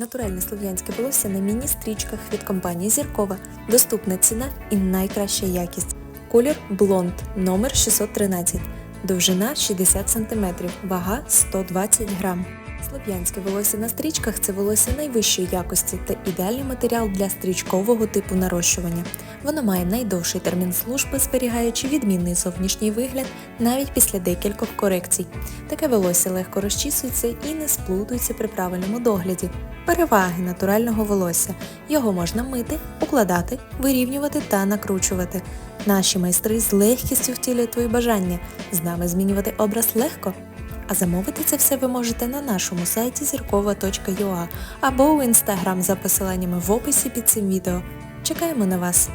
Натуральне слов'янське волосся на міні-стрічках від компанії Зіркова. Доступна ціна і найкраща якість. Колір блонд, номер 613. Довжина 60 см, вага 120 грам. Слов'янське волосся на стрічках це волосся найвищої якості та ідеальний матеріал для стрічкового типу нарощування. Воно має найдовший термін служби, зберігаючи відмінний зовнішній вигляд навіть після декількох корекцій. Таке волосся легко розчісується і не сплутується при правильному догляді. Переваги натурального волосся. Його можна мити, укладати, вирівнювати та накручувати. Наші майстри з легкістю втілюють твої бажання. З нами змінювати образ легко. А замовити це все ви можете на нашому сайті зіркова.ua або у інстаграм за посиланнями в описі під цим відео. Чекаємо на вас!